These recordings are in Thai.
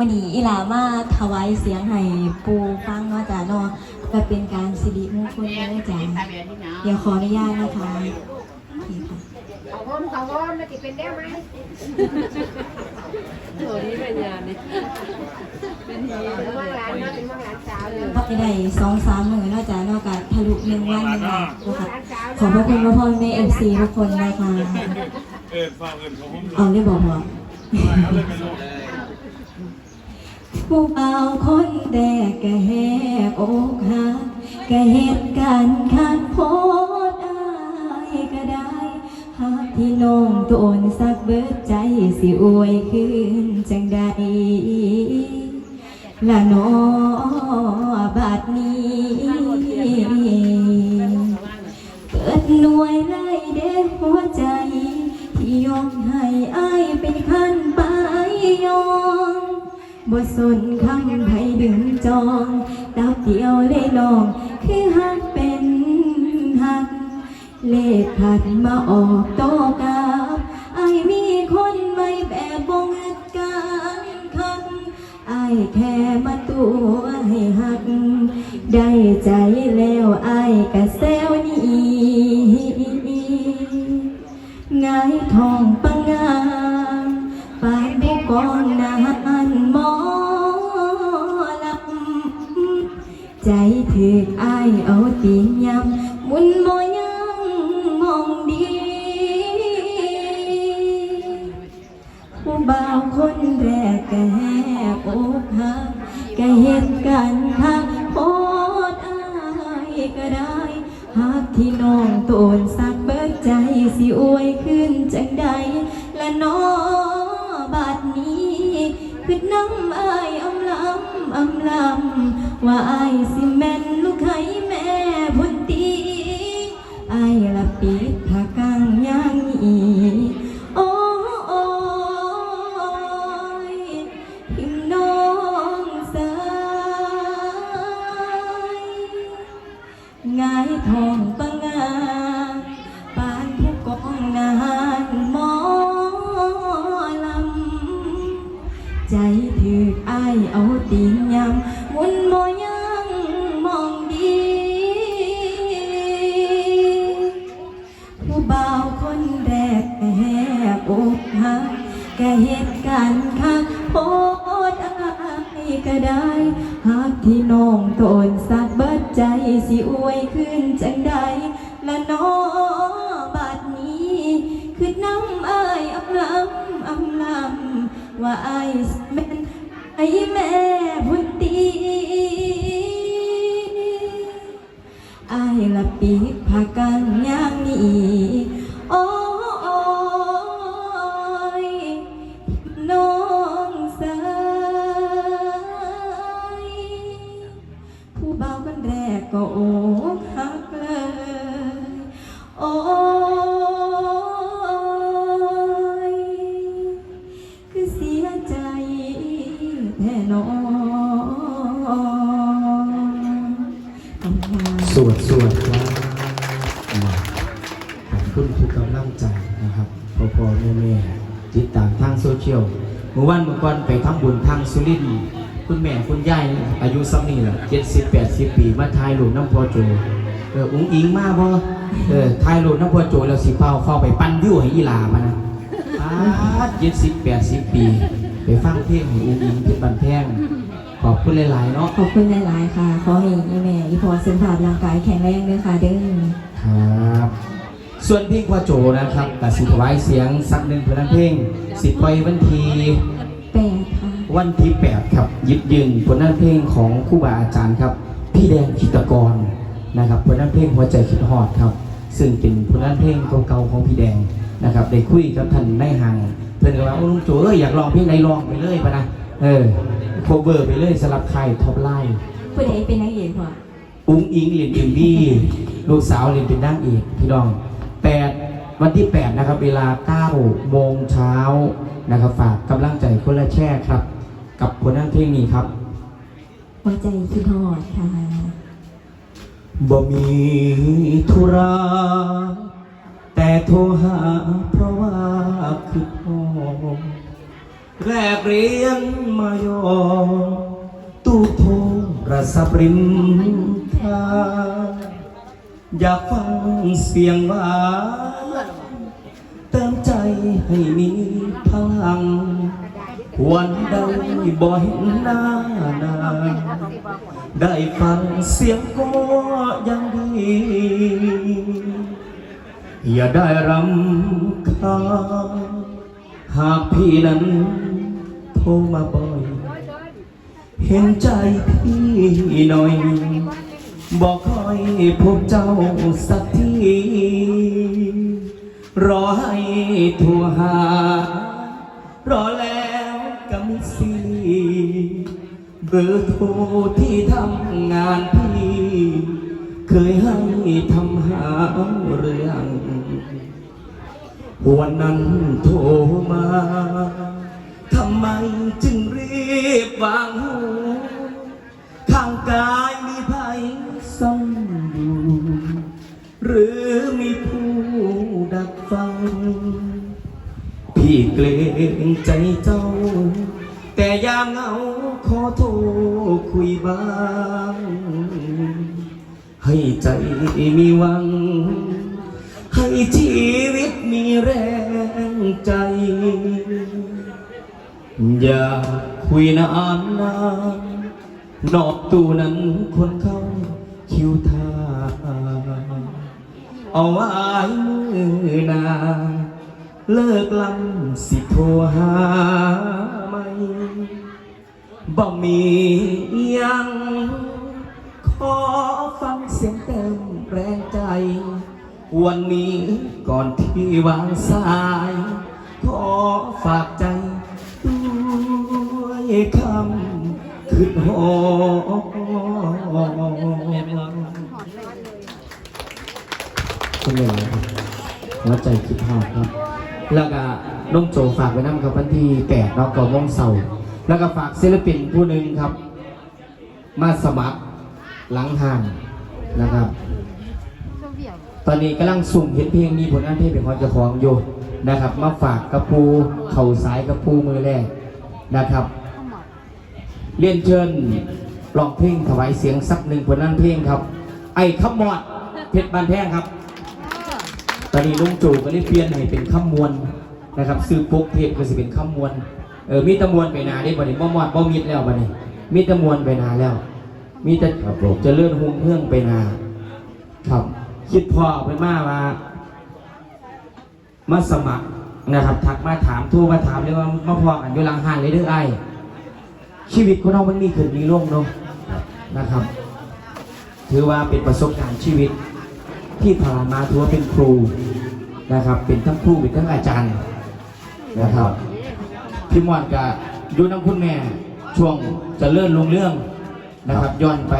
วันนี้อีหลามาถวายเสียงให้ปูฟังเนาะจ้ะเนาะก็เป็นการสิริมงคลเลยจ้ะเดี๋ยวขออนุญาตนะคะโอเคค่ะเขาวนเขาวนมันจะเป็นได้ไหมโอ้นี่เป็นยานี่เป็นฮีเป็นว่างร้านเนาะเป็นว่างร้านสาวเลยก็ได้สองสามหมื่นนาะจ้ะเนากทะลุหนึ่งวันหนึ่งวันนะคะขอบพระคุณพ่อพ่อแม่เอฟซีทุกคนนะคะเออฝากเงินเขาผมเอาได้บอกว่า เอาเลยไปลง ผู้เบาคนแดกกะแหกอกหักกะเหตุการณ์ขาดโพดอายก็ได้หากที่น้องตนสักเบิดใจสิอวยขึ้นจังใดละน้อง ออกโตกับไอมีคนไม่แบบบงดการคักไอายแค่มาตัวให้หัก ได้ใจแล้วไอายกะแซวนี้งายทองปังงามปานผู้กองนานหมอลำใจถึกอายเอาตีนยำมุนบ่ย องดี ผู้บ่าวคนแรกแหกอกหักก็เห็นกันทักโพดอายก็ได้หากที่น้องตนสักเบิดใจสิอวยขึ้นจังใดและน้อบาดนี้คือน้ำอายอำลำอำลำว่าอายสิแม่นลูกไข่ เอาตีนยำมุนโมยังมองดีผู้บ่าวคนแรกแหกอกหักก็เหตุการณ์คักโพดอายก็ได้หากที่น้องตนสักเบิดใจสิอวยขึ้นจังใดและน้อบาดนี้คือน้ำอายอำลำอำลำว่าอายแม่น ไอ้แม่บุญตีอายละปีพากันย่างนี้โอ้ สวดสวดครับมาขอบคุณทุกกำลังใจนะครับพ่อพ่อแม่แม่ติดตามทางโซเชียลเมื่อวันเมื่อก่อนไปทำบุญทางสุรินทร์คุณแม่คุณยายอายุสักนี่แหละเจ็ดสิบแปดสิบปีมาถ่ายรูปน้ำพอโจเอออุ้งอิงมากบ่เออถ่ายรูปน้ำพอโจแล้วสิเป้าเข้าไปปั้นวิวให้อีหลามานะเจ็ดสิบแปดสิบปี ไปฟังเพลงให้อุ้งอิงเพชรบันแพง คุณหลายๆเนาะขอบคุณหลาย ๆ ค่ะ ขอให้อีแม่อีพอสุขภาพร่างกายแข็งแรงด้วยค่ะเด้อครับ ส่วนเพลงพ่อโจนะครับกับสิถวายเสียงสักหนึ่งเพลงเพลงสิปล่อยวันที่แปดค่ะวันที่ 8 ครับหยิบยืนผลงานเพลงของครูบาอาจารย์ครับ พี่แดงขิตกรนะครับผลงานเพลงหัวใจคิดฮอดครับ ซึ่งเป็นผลงานเพลงเก่าๆของพี่แดงนะครับ ได้คุยกับท่านนายห่างเพื่อนก็ว่าโอ้ลุงโจเอ้ยอยากลองเพลงไหนลองไปเลยปะนะ เออโคเวอร์ไปเลยสลับใครท็อปไลน์ผู้ใดเป็นนางเอกพ่ออุ้งอิงเรียนเอ็มบีลูกสาวเรียนเป็นนางเอกพี่น้องแปดวันที่ 8 นะครับ เวลา9โมงเช้านะครับ ฝากกำลังใจคนละแช่ครับ กับผลงานเพลงนี้ครับ หัวใจคิดทอดค่ะบ่มีธุระแต่โทรหาเพราะว่าคือพ่อ แลกเรียนมายอตู้โทรศัพท์ริมทางอยากฟังเสียงหวานเติมใจให้มีพลัง วันใดบ่เห็นหน้านางได้ฟังเสียงก็ยังดี อย่าได้รำคาญหากพี่นั้น มาบ่อย เห็นใจพี่หน่อย บอกคอยพบเจ้าสักที รอให้ทัวหารอแล้วก็มิสีเบอร์โทรที่ทำงานพี่ เคยให้ทำหาเรื่องวันนั้นโทรมาำไมจึงรีบวางหูข้างกายมีภัยซ่องอยู่หรือมีผู้ดักฟัง พี่เกรงใจเจ้า แต่ยามเหงาขอโทรคุยบ้าง ให้ใจมีหวัง ให้ชีวิตมีแรงใจ อย่าคุยนานนานนอกตู้นั้นคนเข้าคิวทาเอาไว้มือหนาเลิกลำสิโทรหาไม่บ่มียังขอฟังเสียงเติมแรงใจ วันนี้ก่อนที่วางสาย ขอฝากใจ คำคืดหอคุณเหนื่อยหัวใจคิดหอดครับ แล้วก็น้องโจฝากไว้น้ำครับวันที่แปดเนาะก่อนม่วงเสาแล้วก็ฝากศิลปินผู้หนึ่งครับ มาสมัครหลังห่านนะครับ ตอนนี้กำลังสุ่มเห็นเพลงมีผลงานเพลงเป็นของเจ้าของอยู่นะครับ มาฝากกระปูเข่าสายกระปูมือแรกนะครับ เรียนเชิญร้องเพลงถวายเสียงสักหนึ่งผลงานเพลงครับ ไอ้ขมอดเพชรบานแพงครับ ตอนนี้ลุงจู่ก็ได้เปลี่ยนให้เป็นข้ามวลนะครับซื้อปุ๊กเทปก็สิเป็นข้ามวลเออมีแตะมวลไปนาได้บ่นี้บ่มอดบ่มิดแล้วบ่นี้มีแตะมวลไปนาแล้ว มีแต่จะเลื่อนหุงเพื่องไปนาครับ คิดพ่อไปมาว่ามาสมัครนะครับ ทักมาถามโทูมาถามเลยว่ามาพอกันอยู่หลังหันเลยเด้อไอาย ชีวิตของเรามันมีขึ้นมีลงเนาะนะครับ ถือว่าเป็นประสบการณ์ชีวิตที่ผ่านมาถือว่าเป็นครูนะครับ เป็นทั้งครูเป็นทั้งอาจารย์นะครับพี่มอนกับยูน้ำคุณแม่ช่วงเจะเลื่อนลงเรื่องนะครับ ย้อนไป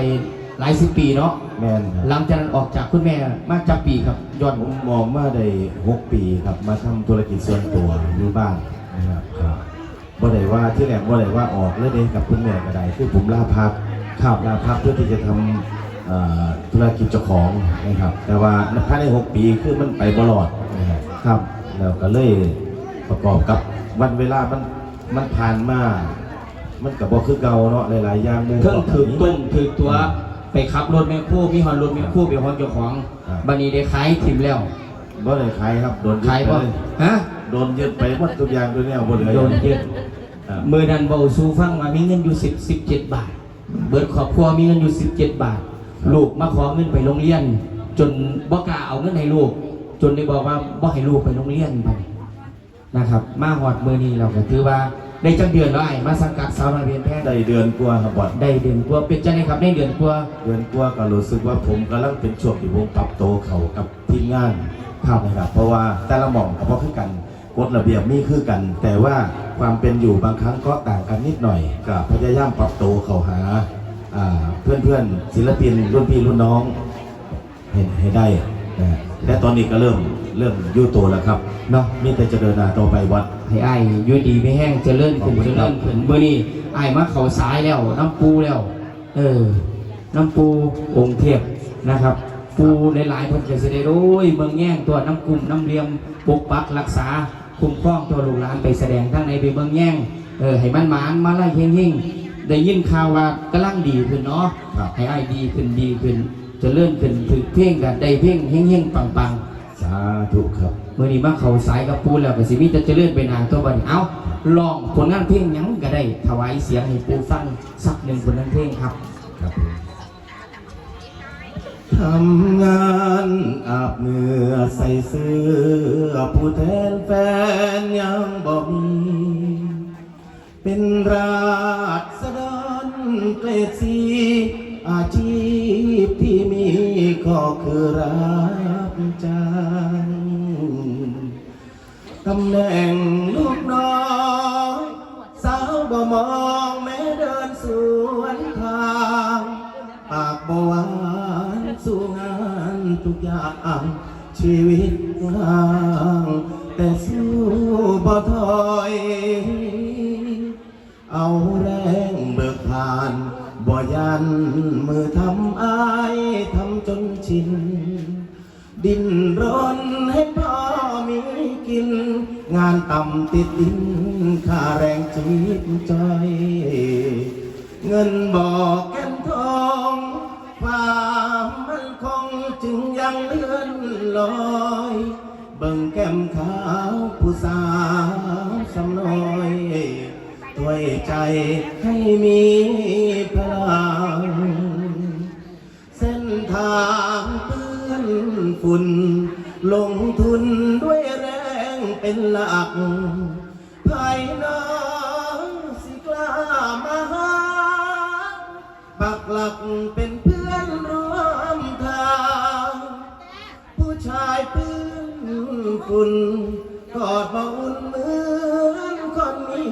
หลายสิบปีเนาะแมนครับหลังจากนั้นออกจากคุณแม่มาจากปีครับย้อนผมมองมาได้หกปีครับ มาทำธุรกิจส่วนตัวอยู่บ้านนะครับครั บบ่ได้ว่าที่แรกบ่ได้ว่าออกเลยเด้กับคุณแม่ก็ได้คือผมลาพักครับลาพักเพื่อที่จะทำเอ่อธุรกิจเจ้าของนะครับ แต่ว่าภายในหกปีคือมันไปบลอดนะครับครับแล้วก็เลยประกอบกับวันเวลามันมันผ่านมา มันกับบ่คือเก่าเนาะหลายๆอย่างหมู่เครื่องถือต้นถือตัวอืมไปขับรถแม่คู่มีฮอนรถแม่คู่ไปฮอนเจ้าของครับบันนี้ได้ขายทิมแล้วบ่ได้ขายครับโดนยึดขายไปบ่เลยฮะโดนยึดไปหมดทุกอย่างตัวเนี้ยบ่เหลือโดนยึด ครับมือนั้นเบาสูฟังว่ามีเงินอยู่สิบสิบเจ็ดบาท เบิดครอบครัวมีเงินอยู่สิบเจ็ดบาท ลูกมาขอเงินไปโรงเรียน จนบ่กล้าเอาเงินให้ลูก จนได้บอกว่าบ่ให้ลูกไปโรงเรียนไปนะครับ มาหอดมือนี้เราก็ถือว่าได้จังเดือนแล้วไอ้มาสังกัดสาวน้อยเพียนแพทย์ได้เดือนกว่าครับบอดได้เดือนกว่าเป็นจังไงครับได้เดือนกว่าเดือนกว่าก็รู้สึกว่าผมกำลังเป็นช่วงที่ผมปรับโตวเข้ากับทีมงานครับนะครับเพราะว่าแต่ละหม่องก็บ่คือกัน กฎระเบียบมีคือกัน แต่ว่าความเป็นอยู่บางครั้งก็ต่างกันนิดหน่อยก็พยายามปรับโตวเข้าหาอ่าเพื่อนๆศิลปินรุ่นพี่รุ่นน้องให้ให้ได้นะและตอนนี้ก็เริ่มเริ่มยู่ตัวแล้วครับเนาะมีแต่จะเดินหน้าต่อไปวัดให้อ้ายอยู่ดีไม่แห้งเจริญขึ้นขอบคุเจริญขึ้นเมื่อนี้อ้ายมาเขาสายแล้วน้ำปูแล้ว เออ น้ำปูองค์เทพนะครับ ปูหลายๆคนจะเสด็จโอ้ยเมืองแย่งตัวน้ำกลุ่มน้ำเลียมปกปักรักษา คุ้มครองตัวลูกหลานไปแสดงทั้งในไปเมืองแย่งเออให้มันหมานมาไล่เฮงๆได้ยินข่าวว่ากำลังดีขึ้นเนาะครับให้อ้ายดีขึ้นดีขึ้นเจะเลื่อนขึ้นถึงเพ่งกันได้เพ่งเฮงๆปังๆสาธุครับเมื่อนี้มาเขาสายกับปูแล้วก็สิมีแต่เจริญไปหนาตัวบัดนเอาลองผลงานเพลงหยังก็ได้ถวายเสียงให้ปูฟังสักหนึ่งผลงานเพลงครับครับผม ทำงานอาบเหงื่อใส่เสื้อผู้แทนแฟนยังบ่มีเป็นราษฎรเกรดสีอาชีพที่มีก็คือรับจ้างตำแหน่งลูกน้อยสาวบ่มองแม้เดินสวนทาง ปากบ่หวา สู้งานทุกอย่างชีวิตว่างแต่สู้บ่ถอย เอาแรงเบิกผ่านบ่ยันมือทำอายทำจนชิน ดินรนให้พ่อมีกิน งานต่ำติดดินค่าแรงชีวิตใจเงินบอกแก้มทองควา จึงยังเลื่อนลอยเบิ่งแก้มขาวผู้สาวสำน้อยตัวยใจให้มีพลังเส้นทางเปื้อนฝุ่น ลงทุนด้วยแรงเป็นหลักภายนอกสิกล้ามาหาปักหลักเป็นเพื่อายเปื้อนฝุ่นกอดมาอุ่นเหมือนคนมี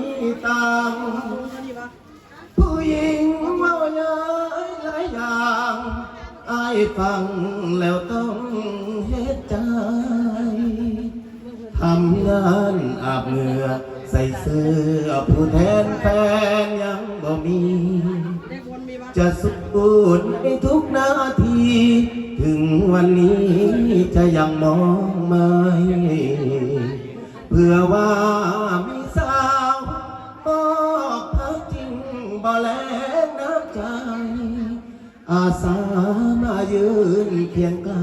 ตังผู้หญิงเมาเยอะหลายอย่างอายฟังแล้วต้องเฮ็ดใจทำงานอาบเหงื่อใส่เสื้อผู้แทนแฟนยังบ่มี จะสู้ในทุกนาที ถึงวันนี้จะยังมองไม่เพื่อว่ามีสาวบอกพักจริงบ่แลน้ำใจ อาสามายืนเคียงไกล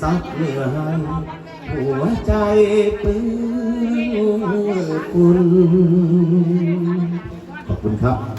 ซักเหนื่อยหัวใจเปื้อนฝุ่นขอบคุณครับ